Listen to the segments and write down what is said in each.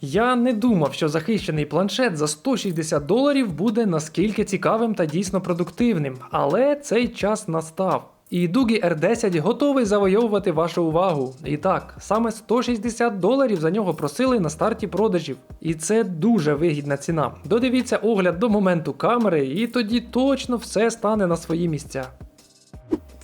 Я не думав, що захищений планшет за 160 доларів буде наскільки цікавим та дійсно продуктивним, але цей час настав. І Дугі R10 готовий завойовувати вашу увагу. І так, саме 160 доларів за нього просили на старті продажів. І це дуже вигідна ціна. Додивіться огляд до моменту камери, і тоді точно все стане на свої місця.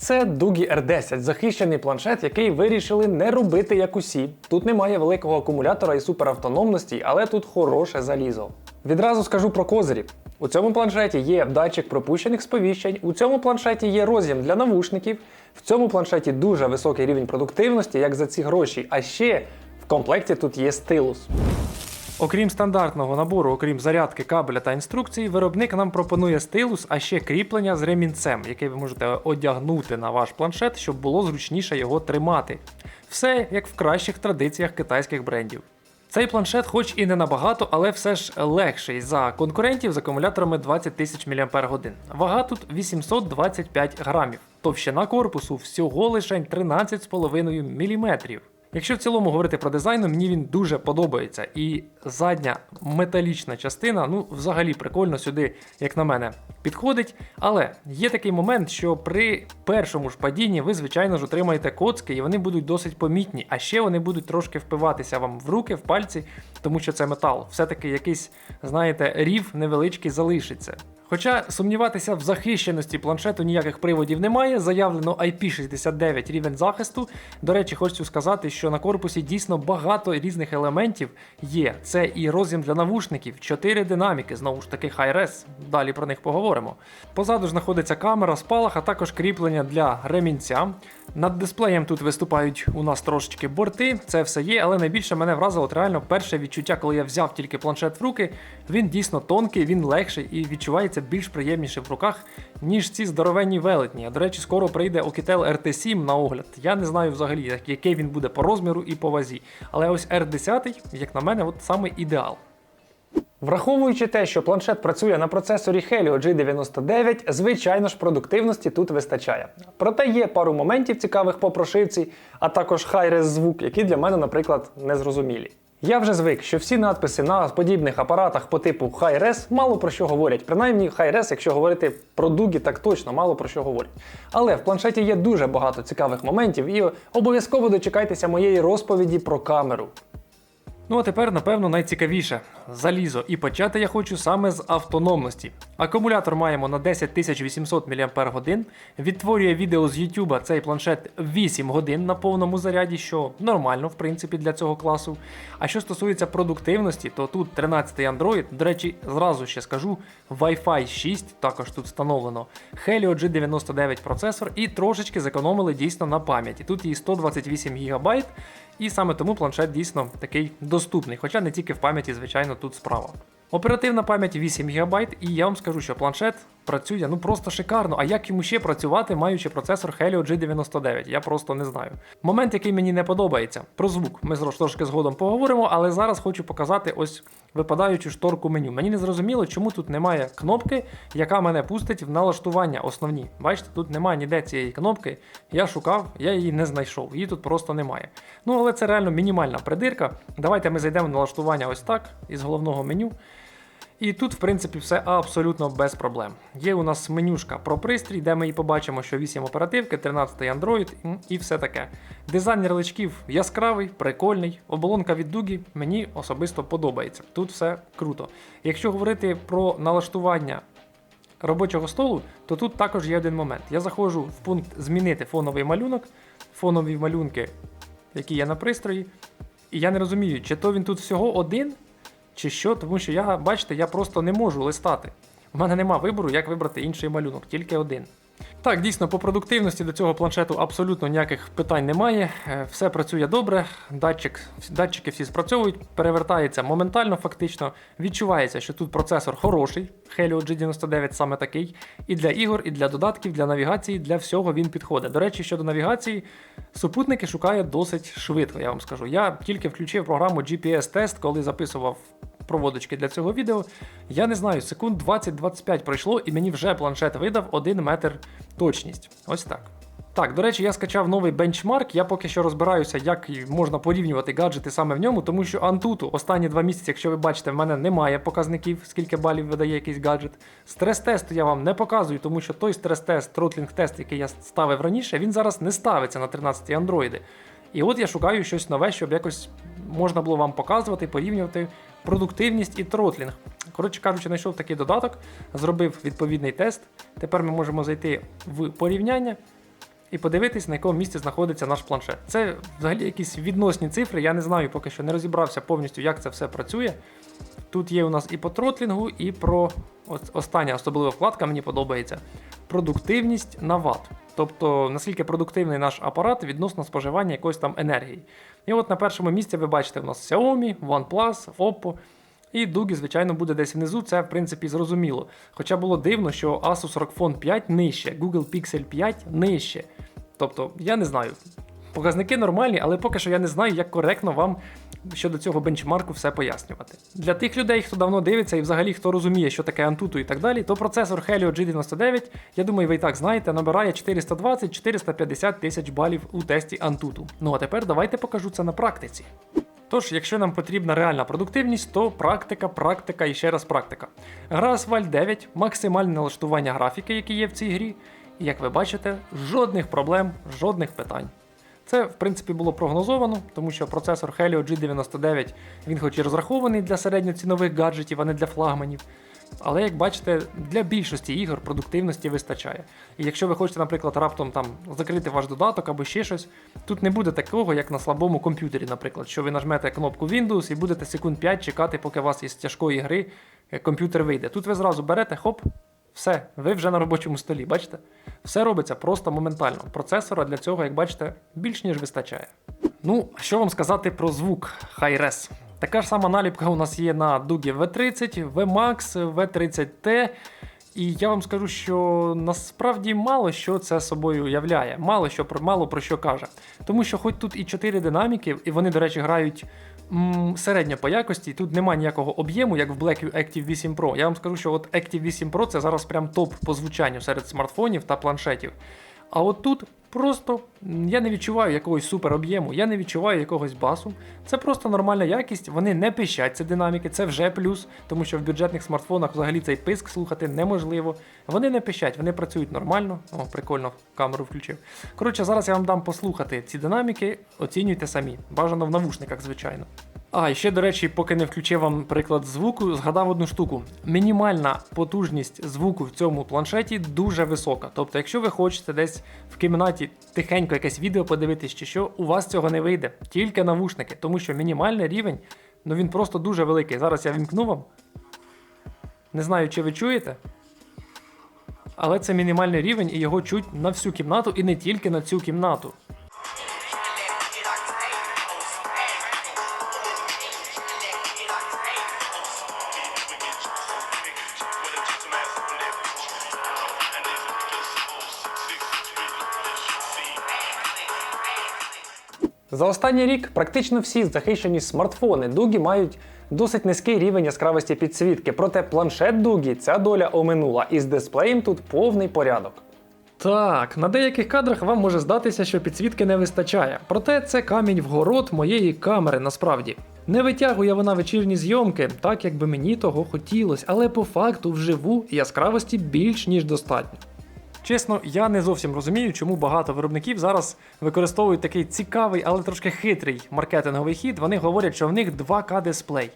Це Дугі R10, захищений планшет, який вирішили не робити як усі. Тут немає великого акумулятора і суперавтономності, але тут хороше залізо. Відразу скажу про козирі. У цьому планшеті є датчик пропущених сповіщень, у цьому планшеті є роз'єм для навушників, в цьому планшеті дуже високий рівень продуктивності, як за ці гроші, а ще в комплекті тут є стилус. Окрім стандартного набору, окрім зарядки, кабеля та інструкцій, виробник нам пропонує стилус, а ще кріплення з ремінцем, який ви можете одягнути на ваш планшет, щоб було зручніше його тримати. Все як в кращих традиціях китайських брендів. Цей планшет, хоч і не набагато, але все ж легший за конкурентів з акумуляторами 20 тисяч мАч. Вага тут 825 грамів. Товщина корпусу всього лише 13,5 мм. Якщо в цілому говорити про дизайн, мені він дуже подобається. І задня металічна частина, ну, взагалі прикольно сюди, як на мене, підходить. Але є такий момент, що при першому ж падінні ви, звичайно ж, отримаєте коцки, і вони будуть досить помітні, а ще вони будуть трошки впиватися вам в руки, в пальці, тому що це метал. Все-таки якийсь, знаєте, рів невеличкий залишиться. Хоча сумніватися в захищеності планшету ніяких приводів немає, заявлено IP69 рівень захисту. До речі, хочу сказати, що на корпусі дійсно багато різних елементів є. Це і роз'єм для навушників, 4 динаміки, знову ж таки Hi-Res, далі про них поговоримо. Позаду ж знаходиться камера, спалах, а також кріплення для ремінця. Над дисплеєм тут виступають у нас трошечки борти, це все є, але найбільше мене вразило от реально перше відчуття, коли я взяв тільки планшет в руки. Він дійсно тонкий, він легший і відчувається більш приємніше в руках, ніж ці здоровенні велетні. А до речі, скоро прийде Okitel RT7 на огляд. Я не знаю взагалі, який він буде по розміру і по вазі. Але ось R10, як на мене, от саме ідеал. Враховуючи те, що планшет працює на процесорі Helio G99, звичайно ж продуктивності тут вистачає. Проте є пару моментів цікавих по прошивці, а також Hi-Res звук, які для мене, наприклад, незрозумілі. Я вже звик, що всі надписи на подібних апаратах по типу Hi-Res мало про що говорять. Принаймні, Hi-Res, якщо говорити про дуги, так точно мало про що говорять. Але в планшеті є дуже багато цікавих моментів, і обов'язково дочекайтеся моєї розповіді про камеру. Ну а тепер, напевно, найцікавіше залізо. І почати я хочу саме з автономності. Акумулятор маємо на 10800 мАч. Відтворює відео з YouTube цей планшет 8 годин на повному заряді, що нормально, в принципі, для цього класу. А що стосується продуктивності, то тут 13-й Android, до речі, зразу ще скажу, Wi-Fi 6 також тут встановлено, Helio G99 процесор і трошечки зекономили дійсно на пам'яті. Тут її 128 ГБ, і саме тому планшет дійсно такий доступний, хоча не тільки в пам'яті, звичайно, тут справа. Оперативна пам'ять 8 ГБ, і я вам скажу, що планшет працює ну просто шикарно. А як йому ще працювати, маючи процесор Helio G99? Я просто не знаю. Момент, який мені не подобається, про звук. Ми трошки згодом поговоримо, але зараз хочу показати ось випадаючу шторку меню. Мені не зрозуміло, чому тут немає кнопки, яка мене пустить в налаштування основні. Бачите, тут немає ніде цієї кнопки. Я шукав, я її не знайшов. Її тут просто немає. Ну але це реально мінімальна придирка. Давайте ми зайдемо в налаштування ось так із головного меню. І тут, в принципі, все абсолютно без проблем. Є у нас менюшка про пристрій, де ми і побачимо, що 8 оперативки, 13 Android і все таке. Дизайн ярличків яскравий, прикольний. Оболонка від дуги мені особисто подобається. Тут все круто. Якщо говорити про налаштування робочого столу, то тут також є один момент. Я заходжу в пункт змінити фоновий малюнок, фонові малюнки, які є на пристрої. І я не розумію, чи то він тут всього один, чи що, тому що я, бачите, я просто не можу листати. У мене нема вибору, як вибрати інший малюнок, тільки один. Так, дійсно, по продуктивності до цього планшету абсолютно ніяких питань немає. Е, Все працює добре, датчик, датчики всі спрацьовують, перевертається моментально, фактично. Відчувається, що тут процесор хороший, Helio G99 саме такий. І для ігор, і для додатків, для навігації, для всього він підходить. До речі, щодо навігації, супутники шукає досить швидко, я вам скажу. Я тільки включив програму GPS-тест, коли записував проводочки для цього відео. Я не знаю, секунд 20-25 пройшло, і мені вже планшет видав 1 метр точність. Ось так. Так, до речі, я скачав новий бенчмарк. Я поки що розбираюся, як можна порівнювати гаджети саме в ньому, тому що Antutu останні два місяці, якщо ви бачите, в мене немає показників, скільки балів видає якийсь гаджет. Стрес-тесту я вам не показую, тому що той стрес-тест, тротлінг-тест, який я ставив раніше, він зараз не ставиться на 13 андроїди. І от я шукаю щось нове, щоб якось можна було вам показувати, порівнювати продуктивність і тротлінг. Коротше кажучи, знайшов такий додаток, зробив відповідний тест. Тепер ми можемо зайти в порівняння і подивитись, на якому місці знаходиться наш планшет. Це взагалі якісь відносні цифри. Я не знаю, поки що не розібрався повністю, як це все працює. Тут є у нас і по тротлінгу, і про остання особлива вкладка, мені подобається. Продуктивність на ватт. Тобто, наскільки продуктивний наш апарат відносно споживання якоїсь там енергії. І от на першому місці ви бачите, у нас Xiaomi, OnePlus, Oppo. І Дугі, звичайно, буде десь внизу, це в принципі зрозуміло. Хоча було дивно, що Asus ROG Phone 5 нижче, Google Pixel 5 нижче. Тобто, я не знаю. Показники нормальні, але поки що я не знаю, як коректно вам щодо цього бенчмарку все пояснювати. Для тих людей, хто давно дивиться і взагалі хто розуміє, що таке Antutu і так далі, то процесор Helio G99, я думаю, ви і так знаєте, набирає 420-450 тисяч балів у тесті Antutu. Ну а тепер давайте покажу це на практиці. Тож, якщо нам потрібна реальна продуктивність, то практика, практика і ще раз практика. Гра Asphalt 9, максимальне налаштування графіки, які є в цій грі. І як ви бачите, жодних проблем, жодних питань. Це, в принципі, було прогнозовано, тому що процесор Helio G99 він хоч і розрахований для середньоцінових гаджетів, а не для флагманів. Але як бачите, для більшості ігор продуктивності вистачає. І якщо ви хочете, наприклад, раптом там закрити ваш додаток або ще щось, тут не буде такого, як на слабому комп'ютері, наприклад, що ви нажмете кнопку Windows і будете секунд 5 чекати, поки у вас із тяжкої гри е, комп'ютер вийде. Тут ви зразу берете, хоп, все, ви вже на робочому столі, бачите? Все робиться просто моментально. Процесора для цього, як бачите, більш ніж вистачає. Ну, що вам сказати про звук Hi-Res? Така ж сама наліпка у нас є на Дугі V30, VMAX, V30T. І я вам скажу, що насправді мало що це собою являє, мало що мало про що каже. Тому що, хоч тут і 4 динаміки, і вони, до речі, грають м, середньо по якості, тут немає ніякого об'єму, як в Black Active 8 Pro. Я вам скажу, що от Active 8 Pro це зараз прям топ по звучанню серед смартфонів та планшетів. А от тут просто я не відчуваю якогось супер об'єму, я не відчуваю якогось басу. Це просто нормальна якість, вони не пищать ці динаміки, це вже плюс, тому що в бюджетних смартфонах взагалі цей писк слухати неможливо. Вони не пищать, вони працюють нормально. О, прикольно, камеру включив. Коротше, зараз я вам дам послухати ці динаміки, оцінюйте самі. Бажано в навушниках, звичайно. А, ще, до речі, поки не включив вам приклад звуку, згадав одну штуку. Мінімальна потужність звуку в цьому планшеті дуже висока. Тобто, якщо ви хочете десь в кімнаті тихенько якесь відео подивитись чи що, у вас цього не вийде. Тільки навушники, тому що мінімальний рівень, ну він просто дуже великий. Зараз я вімкну вам. Не знаю, чи ви чуєте. Але це мінімальний рівень, і його чуть на всю кімнату, і не тільки на цю кімнату. За останній рік практично всі захищені смартфони Дугі мають досить низький рівень яскравості підсвітки, проте планшет Дугі ця доля оминула, і з дисплеєм тут повний порядок. Так, на деяких кадрах вам може здатися, що підсвітки не вистачає, проте це камінь в город моєї камери насправді. Не витягує вона вечірні зйомки, так як би мені того хотілося, але по факту вживу яскравості більш ніж достатньо. Чесно, я не зовсім розумію, чому багато виробників зараз використовують такий цікавий, але трошки хитрий маркетинговий хід. Вони говорять, що в них 2К дисплей.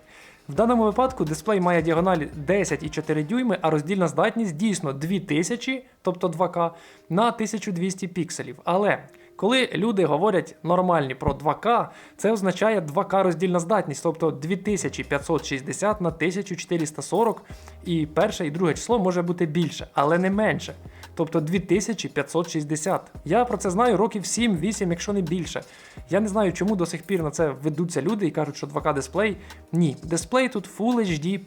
В даному випадку дисплей має діагональ 10,4 дюйми, а роздільна здатність дійсно 2000, тобто 2К, на 1200 пікселів. Але коли люди говорять нормальні про 2К, це означає 2К роздільна здатність, тобто 2560 на 1440, і перше і друге число може бути більше, але не менше. Тобто 2560. Я про це знаю років 7-8, якщо не більше. Я не знаю, чому до сих пір на це ведуться люди і кажуть, що 2К дисплей. Ні, дисплей тут Full HD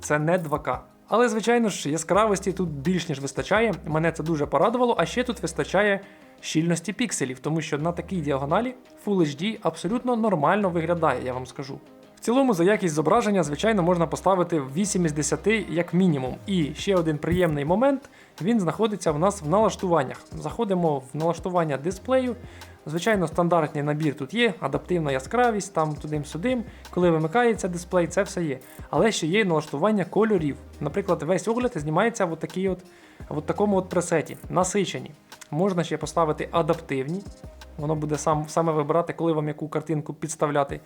це не 2К. Але, звичайно ж, яскравості тут більш ніж вистачає. Мене це дуже порадувало, а ще тут вистачає щільності пікселів, тому що на такій діагоналі Full HD абсолютно нормально виглядає, я вам скажу. Цілому за якість зображення, звичайно, можна поставити 8 із 10 як мінімум. І ще один приємний момент: він знаходиться в нас в налаштуваннях. Заходимо в налаштування дисплею. Звичайно, стандартний набір тут є, адаптивна яскравість, там тудим-сюдим. Коли вимикається дисплей, це все є. Але ще є налаштування кольорів. Наприклад, весь огляд знімається в, от, в такому от пресеті, насичені. Можна ще поставити адаптивні. Воно буде сам, саме вибирати, коли вам яку картинку підставляти.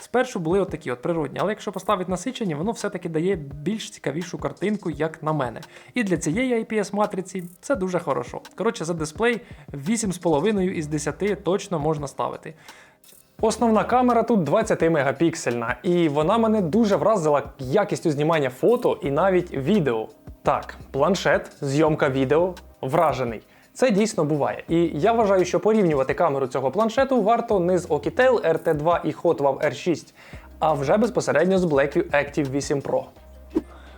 Спершу були от такі от природні, але якщо поставити насичені, воно все-таки дає більш цікавішу картинку, як на мене. І для цієї IPS-матриці це дуже хорошо. Коротше, за дисплей 8,5 із 10 точно можна ставити. Основна камера тут 20 мегапіксельна, і вона мене дуже вразила якістю знімання фото і навіть відео. Так, планшет, зйомка відео, вражений. Це дійсно буває. І я вважаю, що порівнювати камеру цього планшету варто не з Okitel RT2 і Hotwav R6, а вже безпосередньо з Blackview Active 8 Pro.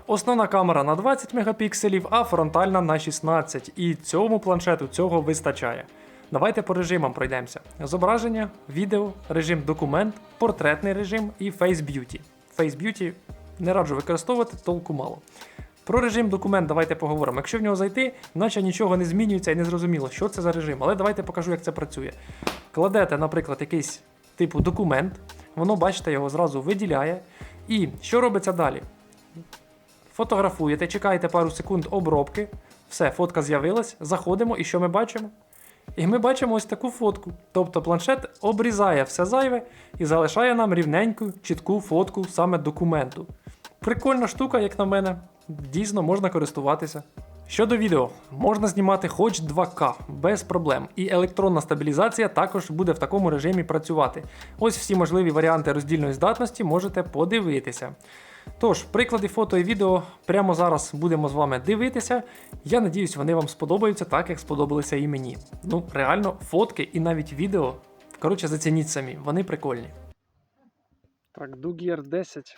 Основна камера на 20 мегапікселів, а фронтальна на 16. І цьому планшету цього вистачає. Давайте по режимам пройдемося: зображення, відео, режим документ, портретний режим і Face Beauty. Face Beauty не раджу використовувати, толку мало. Про режим документ давайте поговоримо. Якщо в нього зайти, наче нічого не змінюється і не зрозуміло, що це за режим. Але давайте покажу, як це працює. Кладете, наприклад, якийсь типу документ, воно, бачите, його зразу виділяє. І що робиться далі? Фотографуєте, чекаєте пару секунд обробки, все, фотка з'явилась, заходимо, і що ми бачимо? І ми бачимо ось таку фотку. Тобто планшет обрізає все зайве і залишає нам рівненьку, чітку фотку саме документу. Прикольна штука, як на мене, дійсно можна користуватися. Щодо відео, можна знімати хоч 2К без проблем, і електронна стабілізація також буде в такому режимі працювати. Ось всі можливі варіанти роздільної здатності можете подивитися. Тож, приклади фото і відео прямо зараз будемо з вами дивитися. Я надіюсь, вони вам сподобаються так, як сподобалися і мені. Ну, реально, фотки і навіть відео. Коротше, зацініть самі, вони прикольні. Так, Дугі R10,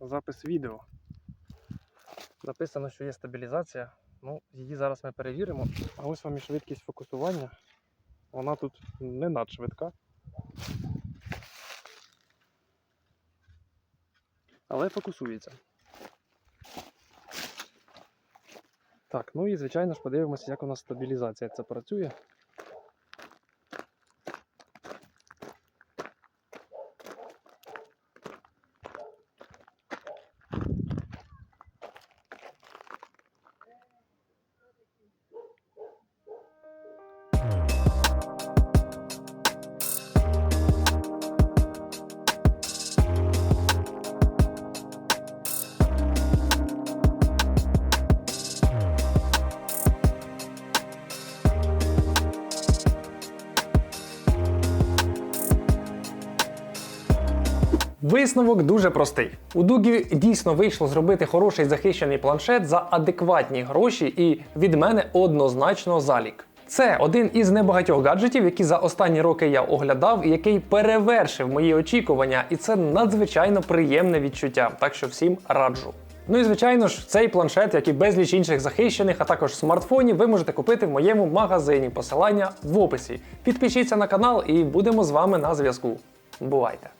запис відео. Написано, що є стабілізація. Ну, її зараз ми перевіримо. А ось вам і швидкість фокусування. Вона тут не надшвидка. Але фокусується. Так, ну і звичайно ж подивимося, як у нас стабілізація це працює. Висновок дуже простий. У Дугі дійсно вийшло зробити хороший захищений планшет за адекватні гроші і від мене однозначно залік. Це один із небагатьох гаджетів, які за останні роки я оглядав і який перевершив мої очікування, і це надзвичайно приємне відчуття. Так що всім раджу. Ну і звичайно ж, цей планшет, як і безліч інших захищених, а також смартфонів, ви можете купити в моєму магазині. Посилання в описі. Підпишіться на канал і будемо з вами на зв'язку. Бувайте!